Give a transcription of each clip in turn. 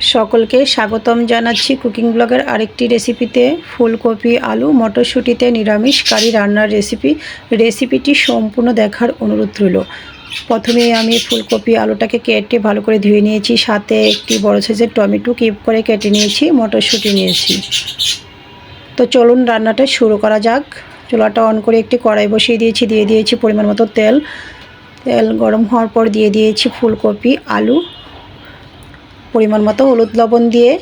সকলকে স্বাগতম জানাচ্ছি কুকিং ব্লগের আরেকটি রেসিপিতে। ফুলকপি, আলু, মটরশুঁটিতে নিরামিষ কারি রান্নার রেসিপি। রেসিপিটি সম্পূর্ণ দেখার অনুরোধ রইল। প্রথমে আমি ফুলকপি, আলুটাকে কেটে ভালো করে ধুয়ে নিয়েছি। সাথে একটি বড় সাইজের টমেটো কিপ করে কেটে নিয়েছি, মটরশুঁটি নিয়েছি। তো চলুন রান্নাটা শুরু করা যাক। চুলাটা অন করে একটি কড়াই বসিয়ে দিয়েছি, দিয়ে দিয়েছি পরিমাণ মতো তেল। তেল গরম হওয়ার পর দিয়ে দিয়েছি ফুলকপি, আলু পরিমাণ মতো হলুদ লবণ দিয়ে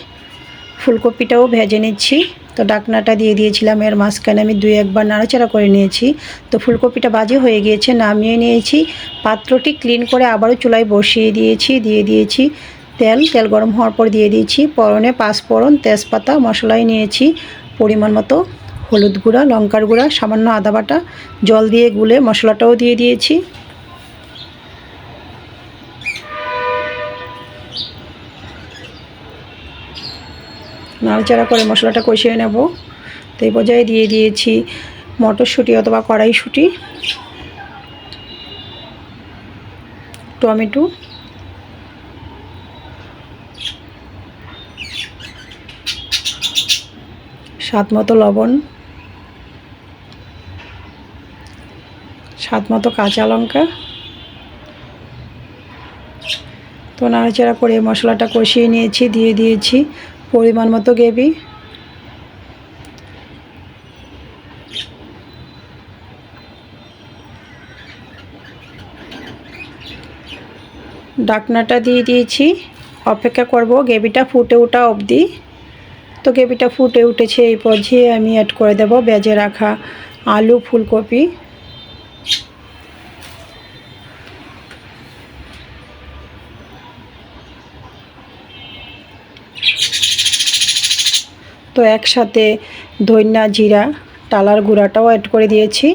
ফুলকপিটাও ভেজে নিচ্ছি। তো ডাকনাটা দিয়ে দিয়েছিলাম, এর মাঝখানে আমি দুই একবার নাড়াচাড়া করে নিয়েছি। তো ফুলকপিটা বাজে হয়ে গিয়েছে, নামিয়ে নিয়েছি। পাত্রটি ক্লিন করে আবারও চুলায় বসিয়ে দিয়েছি, দিয়ে দিয়েছি তেল। তেল গরম হওয়ার পর দিয়ে দিয়েছি পরনে পাঁচফোড়ন, তেজপাতা, মশলাই নিয়েছি, পরিমাণ মতো হলুদ গুঁড়া, লঙ্কার গুঁড়া, সামান্য আদা বাটা, জল দিয়ে গুলে মশলাটাও দিয়ে দিয়েছি। নাড়াচাড়া করে মশলাটা কষিয়ে নেব। তো এই পর্যায়ে দিয়ে দিয়েছি মটরশুঁটি অথবা কড়াইশুঁটি, টমেটো, স্বাদ মতো লবণ, স্বাদ মতো কাঁচা লঙ্কা। তো নাড়াচাড়া করে মশলাটা কষিয়ে নিয়েছি, দিয়ে দিয়েছি পরিমাণ মতো গ্রেভি। ডাকনাটা দিয়ে দিয়েছি। অপেক্ষা করব, গ্রেভিটা ফুটে ওঠা অবধি। তো গ্রেভিটা ফুটে উঠেছে, এই পর্যায়ে আমি অ্যাড করে দেব বেজে রাখা আলু ফুলকপি। তো একসাথে ধন্যা জিরা, টালার গুঁড়াটাও অ্যাড করে দিয়েছি।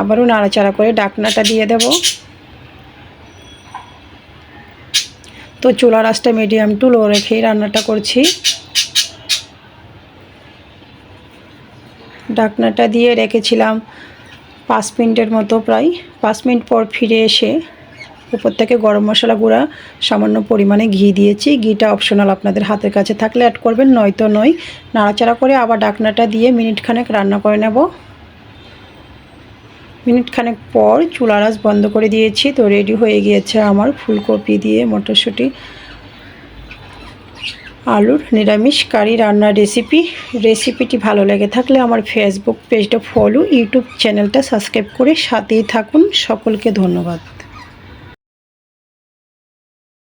আবারও নাড়াচাড়া করে ডাকনাটা দিয়ে দেব। তো চুলা রাসটা মিডিয়াম টু লো রেখেই রান্নাটা করছি। ডাকনাটা দিয়ে রেখেছিলাম পাঁচ মিনিটের মতো প্রায়। পাঁচ মিনিট পর ফিরে এসে উপর থেকে গরম মশলা গুঁড়া, সামান্য পরিমাণে ঘি দিয়েছি। ঘিটা অপশনাল আপনাদের হাতের কাছে থাকলে অ্যাড করবেন, নয়তো নয়। নাড়াচাড়া করে আবার ডাকনাটা দিয়ে মিনিট খানেক রান্না করে নেব। মিনিট খানেক পর চুলা রাস বন্ধ করে দিয়েছি, তো রেডি হয়ে গিয়েছে আমার ফুলকপি দিয়ে মটরশুঁটি, আলুর নিরামিষ কারি রান্নার রেসিপি রেসিপিটি ভালো লেগে থাকলে আমার ফেসবুক পেজটা ফলো ইউটিউব চ্যানেলটা সাবস্ক্রাইব করে সাথেই থাকুন। সকলকে ধন্যবাদ।